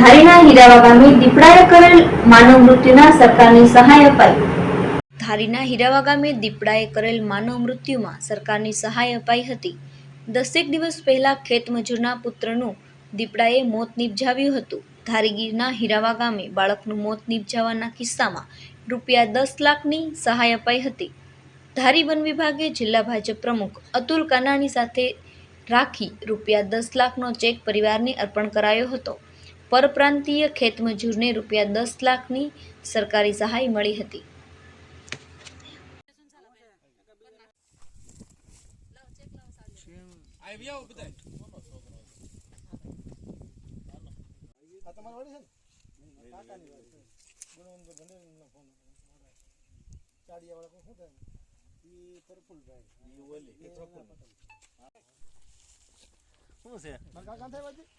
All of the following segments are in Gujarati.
ધારીના હીરાવા ગામે દીપડાએ કરેલ માનવ મૃત્યુના સરકારની સહાય અપાઈ. ધારીના હીરાવા ગામે દીપડાએ કરેલ માનવ મૃત્યુમાં સરકારની સહાય અપાઈ હતી. દસેક દિવસ પહેલા ખેતમજૂરના પુત્રનું દીપડાએ મોત નિપજાવ્યું હતું. ધારીગીરના હીરાવા ગામે બાળકનું મોત નિપજાવવાના કિસ્સામાં રૂપિયા દસ લાખની સહાય અપાઈ હતી. ધારી વન વિભાગે જિલ્લા ભાજપ પ્રમુખ અતુલ કાનાણી સાથે રાખી રૂપિયા દસ લાખનો ચેક પરિવારને અર્પણ કરાયો હતો. પરપ્રાંતીય ખેતમજૂરને રૂપિયા દસ લાખની સરકારી સહાય મળી હતી. આ તમારા વાળી છે ને કાકાની વાળી છે? ગુણવંત ભંડેરીનો ફોન ચાડિયા વાળા શું છે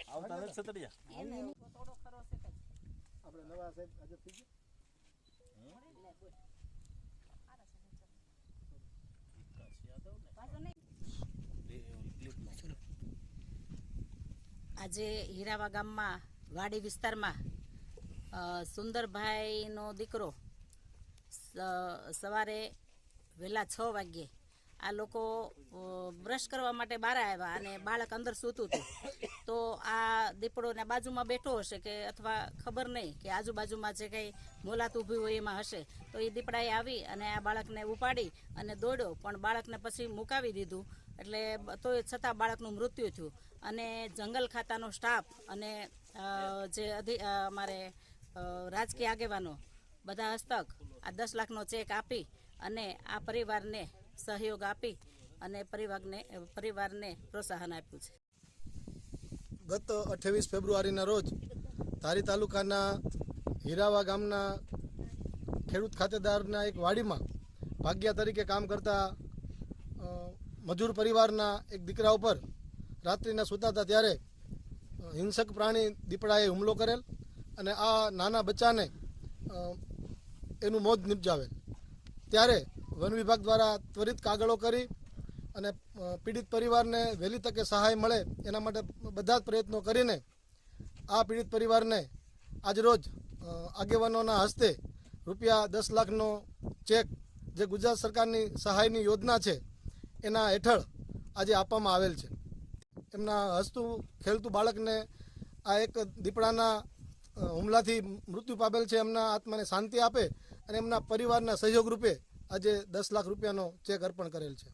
આવતા સતડિયા આજે હીરાવા ગામમાં વાડી વિસ્તારમાં સુંદરભાઈનો દીકરો સવારે વહેલા છ વાગ્યે આ લોકો બ્રશ કરવા માટે બહાર આવ્યા અને બાળક અંદર સૂતું હતું. તો આ દીપડોને બાજુમાં બેઠો હશે કે અથવા ખબર નહીં કે આજુબાજુમાં જે કંઈ મોલાત ઊભી હોય એમાં હશે. તો એ દીપડાએ આવી અને આ બાળકને ઉપાડી અને દોડ્યો, પણ બાળકને પછી મુકાવી દીધું. એટલે તો છતાં બાળકનું મૃત્યુ થયું. અને જંગલ ખાતાનો સ્ટાફ અને જે અધિ અમારે રાજકીય આગેવાનો, બધા હસ્તક આ દસ લાખનો ચેક આપી અને આ પરિવારને સહયોગ આપી અને પરિવારને પરિવારને પ્રોત્સાહન આપ્યું છે. ગત અઠ્યાવીસ ફેબ્રુઆરીના રોજ ધારી તાલુકાના હીરાવા ગામના ખેડૂત ખાતેદારના એક વાડીમાં ભાગ્યા તરીકે કામ કરતા મજૂર પરિવારના એક દીકરા ઉપર રાત્રિના સૂતા હતા ત્યારે હિંસક પ્રાણી દીપડાએ હુમલો કરેલ અને આ નાના બચ્ચાને એનું મોત નિપજાવેલ. ત્યારે વન વિભાગ દ્વારા ત્વરિત કાગળો કરી અને પીડિત પરિવારને વહેલી તકે સહાય મળે એના માટે બધા જ પ્રયત્નો કરીને આ પીડિત પરિવારને આજરોજ આગેવાનોના હસ્તે રૂપિયા દસ લાખનો ચેક જે ગુજરાત સરકારની સહાયની યોજના છે એના હેઠળ આજે આપવામાં આવેલ છે. એમના હસતું, ખેલતું બાળકને આ એક દીપડાના હુમલાથી મૃત્યુ પામેલ છે. એમના આત્માને શાંતિ આપે અને એમના પરિવારના સહયોગ રૂપે આજે દસ લાખ રૂપિયાનો ચેક અર્પણ કરેલ છે.